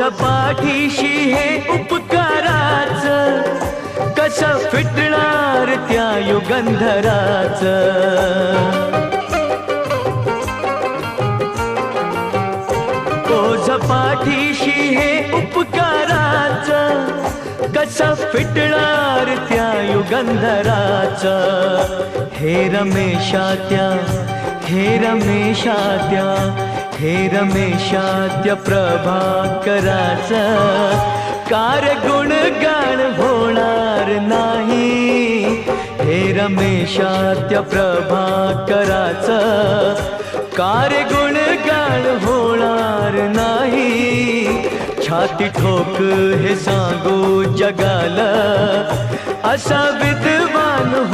पाठीशी हे उपकाराच कस फिटणार त्या युगंधराच? ओझ पाठीशी हे उपकाराच कसा फिटणार त्या युगंधराच? हे रमेशा त्या हे रमेशा त्या हे रमेशाद्य प्रभाकराच. कार गुणगान होणार नाही. हे रमेशाद्य प्रभाकराच. कार गुणगान होणार नाही. छाती ठोक हे सांगू जगाला. असा विद्वान हो